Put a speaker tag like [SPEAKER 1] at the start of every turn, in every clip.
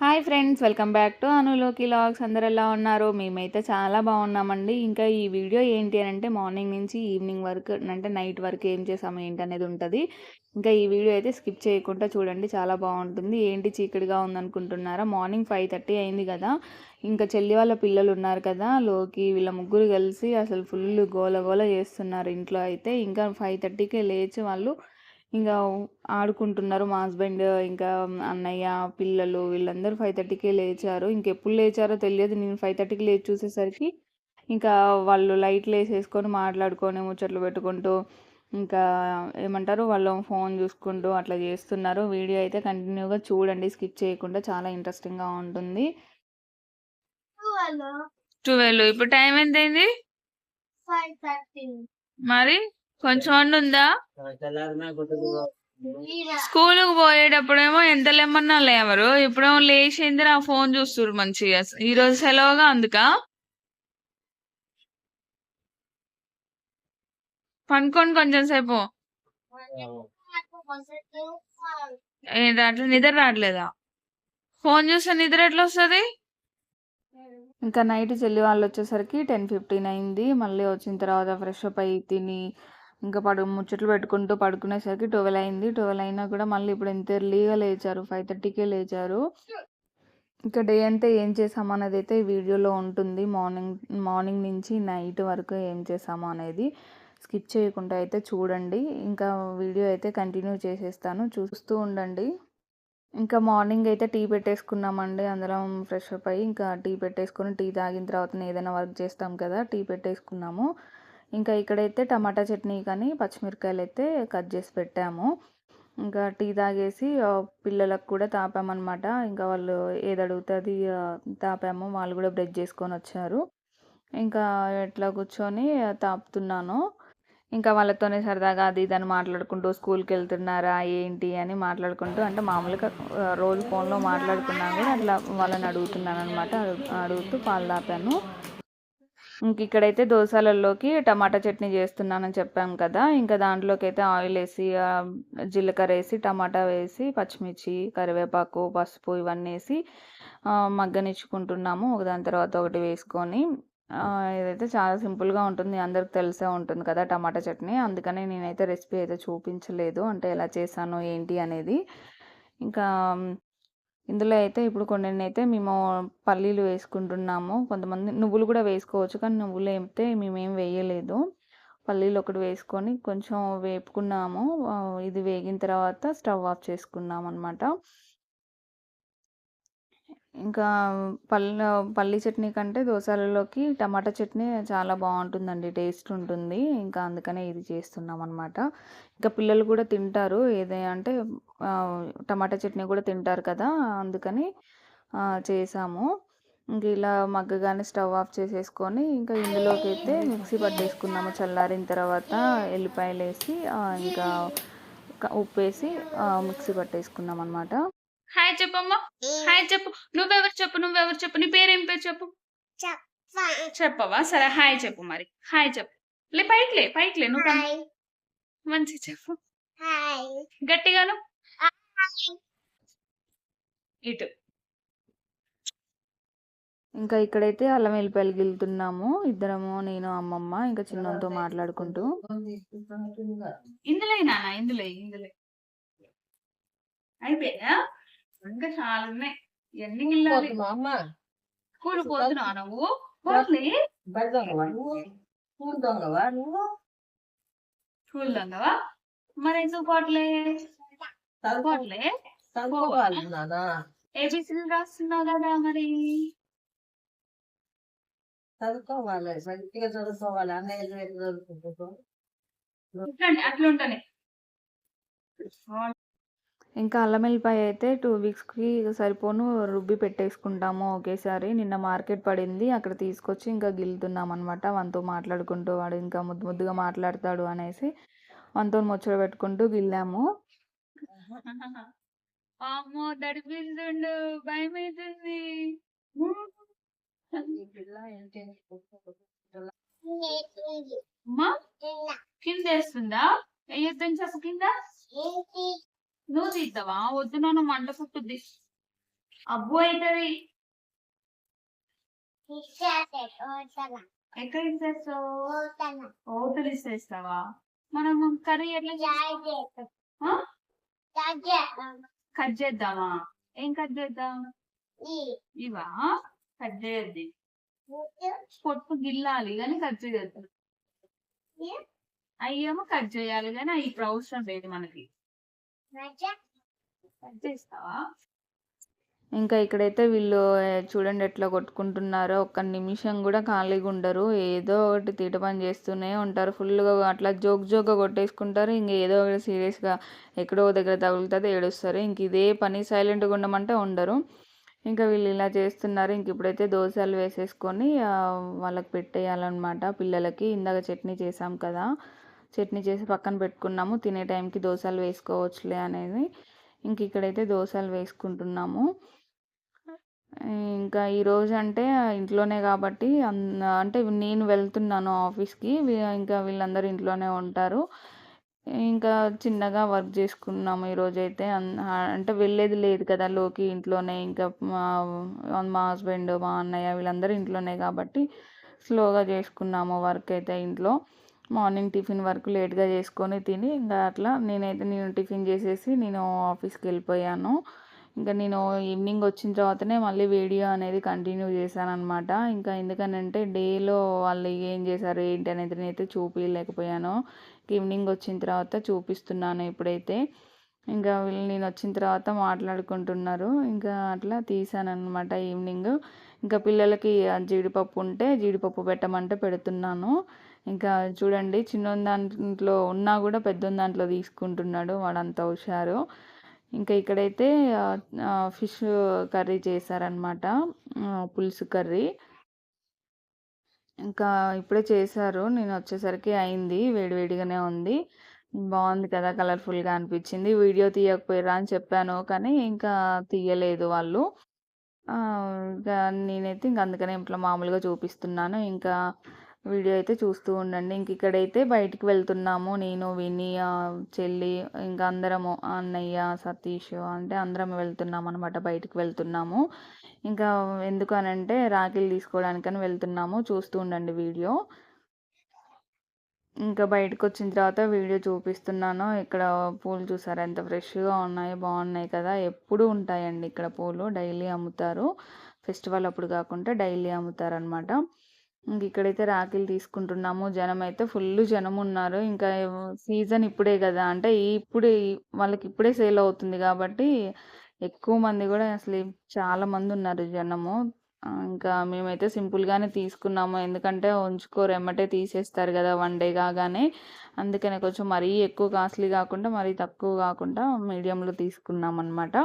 [SPEAKER 1] Hi friends welcome back to అనులోకి logs. అందరు ఎలా ఉన్నారు? మేమైతే చాలా బాగున్నామండి. ఇంకా ఈ వీడియో ఏంటి అని అంటే మార్నింగ్ నుంచి ఈవినింగ్ వరకు అంటే నైట్ వరకు ఏం చేసాము ఏంటి అనేది ఉంటుంది. ఇంకా ఈ వీడియో అయితే స్కిప్ చేయకుండా చూడండి చాలా బాగుంటుంది. ఏంటి చీకటిగా ఉందనుకుంటున్నారా? మార్నింగ్ ఫైవ్ థర్టీ అయింది కదా. ఇంకా చెల్లి వాళ్ళ పిల్లలు ఉన్నారు కదా లోకి వీళ్ళ ముగ్గురు కలిసి అసలు ఫుల్ గోల గోల చేస్తున్నారు ఇంట్లో అయితే. ఇంకా ఫైవ్ థర్టీకే లేచి వాళ్ళు ఇంకా ఆడుకుంటున్నారు మా హస్బెండ్ ఇంకా అన్నయ్య పిల్లలు వీళ్ళందరూ ఫైవ్ థర్టీకే లేచారు. ఇంకెప్పుడు లేచారో తెలియదు. నేను ఫైవ్ థర్టీకి లేచి చూసేసరికి ఇంకా వాళ్ళు లైట్లు వేసేసుకొని మాట్లాడుకొని ముచ్చట్లు పెట్టుకుంటూ ఇంకా ఏమంటారు వాళ్ళు ఫోన్ చూసుకుంటూ అట్లా చేస్తున్నారు. వీడియో అయితే కంటిన్యూగా చూడండి. స్కిప్ చేయకుండా చాలా ఇంట్రెస్టింగ్గా ఉంటుంది. ట్వెల్వ్ ఇప్పుడు టైం ఎంత అయింది మరి? కొంచెం అన్న ఉందా? స్కూల్కు పోయేటప్పుడేమో ఎంత లేమన్నా లేవరు ఇప్పుడేమో లేచింది నా ఫోన్ చూస్తురు మంచిగా. ఈ రోజు సెలవుగా అందుక? పనుకోండి కొంచెం సేపు. అట్లా నిద్ర రావట్లేదా? ఫోన్ చూస్తే నిద్ర ఎట్లా వస్తుంది? ఇంకా నైట్ చెల్లి వాళ్ళు వచ్చేసరికి టెన్ ఫిఫ్టీన్ అయింది. మళ్ళీ వచ్చిన తర్వాత ఫ్రెష్ అప్ అయ్యి తిని ఇంకా పడు ముచ్చట్లు పెట్టుకుంటూ పడుకునేసరికి ట్వెల్వ్ అయింది. ట్వెల్వ్ అయినా కూడా మళ్ళీ ఇప్పుడు ఎంత ఎర్లీగా లేచారు? ఫైవ్ థర్టీకే లేచారు. ఇంకా డే అంతా ఏం చేసాము అనేది అయితే ఈ వీడియోలో ఉంటుంది. మార్నింగ్ మార్నింగ్ నుంచి నైట్ వరకు ఏం చేసాము అనేది స్కిప్ చేయకుండా అయితే చూడండి. ఇంకా వీడియో అయితే కంటిన్యూ చేసేస్తాను. చూస్తూ ఉండండి. ఇంకా మార్నింగ్ అయితే టీ పెట్టేసుకున్నామండి. అందరం ఫ్రెష్ అప్ అయ్యి ఇంకా టీ పెట్టేసుకొని టీ తాగిన తర్వాత ఏదైనా వర్క్ చేస్తాం కదా టీ పెట్టేసుకున్నాము. ఇంకా ఇక్కడైతే టమాటా చట్నీ కానీ పచ్చిమిరకాయలు అయితే కట్ చేసి పెట్టాము. ఇంకా టీ తాగేసి పిల్లలకు కూడా తాపామన్నమాట. ఇంకా వాళ్ళు ఏది అడిగితే అది తాపాము. వాళ్ళు కూడా బ్రెడ్ చేసుకొని వచ్చారు. ఇంకా ఎట్లా కూర్చొని తాపుతున్నాను. ఇంకా వాళ్ళతోనే సరదాగా అది ఇదని మాట్లాడుకుంటూ స్కూల్కి వెళ్తున్నారా ఏంటి అని మాట్లాడుకుంటూ అంటే మామూలుగా రోజు ఫోన్లో మాట్లాడుకున్నాను అట్లా వాళ్ళని అడుగుతున్నాను అనమాట అడుగుతూ పాలు తాపాను. ఇంక ఇక్కడైతే దోశలలోకి టమాటా చట్నీ చేస్తున్నానని చెప్పాం కదా. ఇంకా దాంట్లోకి అయితే ఆయిల్ వేసి జీలకర్ర వేసి టమాటా వేసి పచ్చిమిర్చి కరివేపాకు పసుపు ఇవన్నీ వేసి మగ్గనిచ్చుకుంటున్నాము. ఒకదాని తర్వాత ఒకటి వేసుకొని ఇదైతే చాలా సింపుల్గా ఉంటుంది. అందరికి తెలిసే ఉంటుంది కదా టమాటా చట్నీ. అందుకనే నేనైతే రెసిపీ అయితే చూపించలేదు. అంటే ఎలా చేశాను ఏంటి అనేది. ఇంకా ఇందులో అయితే ఇప్పుడు కొన్ని అయితే మేము పల్లీలు వేసుకుంటున్నాము. కొంతమంది నువ్వులు కూడా వేసుకోవచ్చు కానీ నువ్వులు వేపితే మేమేం వేయలేదు. పల్లీలు ఒకటి వేసుకొని కొంచెం వేపుకున్నాము. ఇది వేగిన తర్వాత స్టవ్ ఆఫ్ చేసుకున్నాం అనమాట ఇంకా పళ్ళ పల్లి చట్నీ కంటే దోశలలోకి టమాటా చట్నీ చాలా బాగుంటుందండి టేస్ట్ ఉంటుంది. ఇంకా అందుకనే ఇది చేస్తున్నాం అనమాట ఇంకా పిల్లలు కూడా తింటారు. ఏదే అంటే టమాటా చట్నీ కూడా తింటారు కదా అందుకని చేసాము. ఇంక ఇలా మగ్గగానే స్టవ్ ఆఫ్ చేసేసుకొని ఇంకా ఇందులోకి అయితే మిక్సీ పట్టేసుకున్నాము. చల్లారిన తర్వాత ఎల్లిపాయలు వేసి ఇంకా ఉప్పు వేసి మిక్సీ పట్టేసుకున్నాం అనమాట హాయ్ చెప్పమ్మా. హాయ్ చెప్పు. నువ్వెవరు చెప్పు నువ్వెవరు చెప్పు నీ పేరేం పేరు చెప్పు? చెప్పవా? సరే హాయ్ చెప్పు మరి. హాయ్ చెప్పు. లే పైకి లే పైకి లే నువ్వు మంచి చెప్పు. గట్టిగాను ఇటు. ఇంకా ఇక్కడైతే అల్లం వెల్లిపాయలు గిలుతున్నాము ఇద్దరము నేను అమ్మమ్మ ఇంకా చిన్నంతో మాట్లాడుకుంటూ. ఇందులో నాన్న ఇందులో ఇందులో. అయిపోయా ఇంకా చాలా ఉన్నాయి. ఎన్ని గిల్లాలి? స్కూల్ పోతున్నా నువ్వు? పోట్లే స్కూల్ దొంగవా మరి ఎందుకు పోట్లే? పోట్లే? ఏబిసిలు రాస్తున్నావు కదా మరి.
[SPEAKER 2] చదువుకోవాలి మంచిగా చదువుకోవాలి. అన్నయ్య చదువుకుంటూ
[SPEAKER 1] అట్లుంటానే ఇంకా అల్లం వెల్లిపాయ అయితే టూ వీక్స్కి సరిపోను. రుబ్బి పెట్టేసుకుంటాము ఒకేసారి. నిన్న మార్కెట్ పడింది. అక్కడ తీసుకొచ్చి ఇంకా గిల్లుతున్నాం అనమాట వంతో మాట్లాడుకుంటూ వాడు ఇంకా ముద్దు ముద్దుగా మాట్లాడతాడు అనేసి వంతో ముచ్చట పెట్టుకుంటూ గిల్లాము. అమ్మో తడిపిస్తుండు. భయం అవుతుంది కింద వేస్తుందా? వేయొద్దని చెప్పు కింద. నువ్వు తీద్దావా? వద్దు నన్ను మంట పుట్టుద్ది అబ్బు అవుతుంది ఎక్కడ ఇచ్చేస్తావు ఓతలు ఇచ్చేస్తావా మనం కర్రీ ఎట్లా కట్ చేద్దామా? ఏం కట్ చేద్దాం? ఇవా? కట్ చేయద్ది. పొట్టు గిల్లాలి కానీ కట్ చేయద్దు. అయ్యేమో కట్ చేయాలి కానీ అవి ఇప్పుడు అవసరం లేదు మనకి. ఇంకా ఇక్కడైతే వీళ్ళు చూడండి ఎట్లా కొట్టుకుంటున్నారో. ఒక్క నిమిషం కూడా ఖాళీగా ఉండరు. ఏదో ఒకటి తీట పని చేస్తూనే ఉంటారు. ఫుల్గా అట్లా జోక్ జోక్గా కొట్టేసుకుంటారు. ఇంక ఏదో ఒకటి సీరియస్గా ఎక్కడో దగ్గర తగులుతుంది ఏడుస్తారు. ఇంక ఇదే పని సైలెంట్గా ఉండమంటే ఉండరు. ఇంకా వీళ్ళు ఇలా చేస్తున్నారు. ఇంక ఇప్పుడైతే దోశలు వేసేసుకొని వాళ్ళకి పెట్టేయాలన్నమాట. పిల్లలకి ఇందాక చట్నీ చేసాం కదా. చట్నీ చేసి పక్కన పెట్టుకున్నాము. తినే టైంకి దోశలు వేసుకోవచ్చులే అనేది. ఇంక ఇక్కడైతే దోశలు వేసుకుంటున్నాము. ఇంకా ఈరోజు అంటే ఇంట్లోనే కాబట్టి అంటే నేను వెళ్తున్నాను ఆఫీస్కి. ఇంకా వీళ్ళందరూ ఇంట్లోనే ఉంటారు. ఇంకా చిన్నగా వర్క్ చేసుకున్నాము ఈరోజు అయితే. అంటే వెళ్ళేది లేదు కదా లోకి ఇంట్లోనే. ఇంకా మా హస్బెండ్ మా అన్నయ్య వీళ్ళందరూ ఇంట్లోనే కాబట్టి స్లోగా చేసుకున్నాము వర్క్ అయితే ఇంట్లో. మార్నింగ్ టిఫిన్ వరకు లేట్గా చేసుకొని తిని ఇంకా అట్లా నేనైతే నేను టిఫిన్ చేసేసి నేను ఆఫీస్కి వెళ్ళిపోయాను. ఇంకా నేను ఈవినింగ్ వచ్చిన తర్వాతనే మళ్ళీ వీడియో అనేది కంటిన్యూ చేశాను అనమాట ఇంకా ఎందుకనంటే డేలో వాళ్ళు ఏం చేశారు ఏంటి అనేది నేనైతే చూపించలేకపోయాను ఈవినింగ్ వచ్చిన తర్వాత చూపిస్తున్నాను ఇప్పుడైతే. ఇంకా వీళ్ళు నేను వచ్చిన తర్వాత మాట్లాడుకుంటున్నారు. ఇంకా అట్లా తీసాను అనమాట ఈవినింగ్. ఇంకా పిల్లలకి జీడిపప్పు ఉంటే జీడిపప్పు పెట్టమంటే పెడుతున్నాను. ఇంకా చూడండి చిన్న దాంట్లో ఉన్నా కూడా పెద్ద దాంట్లో తీసుకుంటున్నాడు వాడంత హుషారు. ఇంకా ఇక్కడైతే ఫిష్ కర్రీ చేశారనమాట పులుసు కర్రీ. ఇంకా ఇప్పుడే చేశారు నేను వచ్చేసరికి అయింది వేడివేడిగానే ఉంది. బాగుంది కదా కలర్ఫుల్గా అనిపించింది. వీడియో తీయకపోయారా అని చెప్పాను కానీ ఇంకా తీయలేదు వాళ్ళు. ఇంకా నేనైతే ఇంక అందుకనే ఇంట్లో మామూలుగా చూపిస్తున్నాను. ఇంకా వీడియో అయితే చూస్తూ ఉండండి. ఇంక ఇక్కడైతే బయటికి వెళ్తున్నాము. నేను విని చెల్లి ఇంకా అందరము అన్నయ్య సతీష్ అంటే అందరం వెళ్తున్నాం అనమాట బయటికి వెళ్తున్నాము. ఇంకా ఎందుకు అని అంటే రాఖీలు తీసుకోవడానికని వెళ్తున్నాము. చూస్తూ ఉండండి వీడియో. ఇంకా బయటకు వచ్చిన తర్వాత వీడియో చూపిస్తున్నాను. ఇక్కడ పూలు చూసారా? ఎంత ఫ్రెష్గా ఉన్నాయి. బాగున్నాయి కదా. ఎప్పుడు ఉంటాయండి ఇక్కడ పూలు. డైలీ అమ్ముతారు. ఫెస్టివల్ అప్పుడు కాకుండా డైలీ అమ్ముతారు అనమాట ఇంక ఇక్కడైతే రాఖీలు తీసుకుంటున్నాము. జనం అయితే ఫుల్ జనం ఉన్నారు ఇంకా సీజన్ ఇప్పుడే కదా. అంటే ఇప్పుడే వాళ్ళకి ఇప్పుడే సేల్ అవుతుంది కాబట్టి ఎక్కువ మంది కూడా అసలు చాలా మంది ఉన్నారు జనము. ఇంకా మేమైతే సింపుల్గానే తీసుకున్నాము. ఎందుకంటే ఉంచుకోరు ఎమ్మటే తీసేస్తారు కదా వన్ డే కాగానే. అందుకనే కొంచెం మరీ ఎక్కువ కాస్ట్లీ కాకుండా మరీ తక్కువ కాకుండా మీడియంలో తీసుకున్నాం అనమాట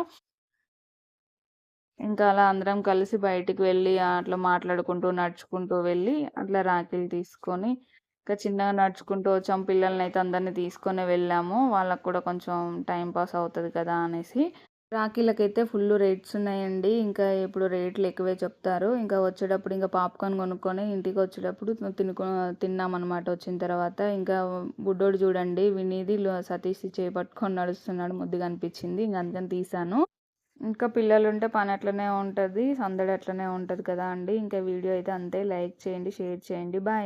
[SPEAKER 1] ఇంకా అలా అందరం కలిసి బయటికి వెళ్ళి అట్లా మాట్లాడుకుంటూ నడుచుకుంటూ వెళ్ళి అట్లా రాఖీలు తీసుకొని ఇంకా చిన్నగా నడుచుకుంటూ వచ్చాం. పిల్లల్ని అయితే అందరినీ తీసుకొని వెళ్ళాము. వాళ్ళకు కూడా కొంచెం టైం పాస్ అవుతుంది కదా అనేసి. రాఖీలకైతే ఫుల్ రేట్స్ ఉన్నాయండి. ఇంకా ఇప్పుడు రేట్లు ఎక్కువే చెప్తారు. ఇంకా వచ్చేటప్పుడు ఇంకా పాప్కార్న్ కొనుక్కొని ఇంటికి వచ్చేటప్పుడు తినుకు తిన్నామన్నమాట వచ్చిన తర్వాత. ఇంకా బుడ్డోడు చూడండి వినీది సతీష్ చేపట్టుకొని నడుస్తున్నాడు ముద్దుగా అనిపించింది. ఇంకా అందుకని తీసాను. ఇంకా పిల్లలు ఉంటే పని అట్లనే ఉంటుంది సందడి అట్లనే ఉంటుంది కదా అండి. ఇంకా వీడియో అయితే అంతే. లైక్ చేయండి షేర్ చేయండి. బాయ్.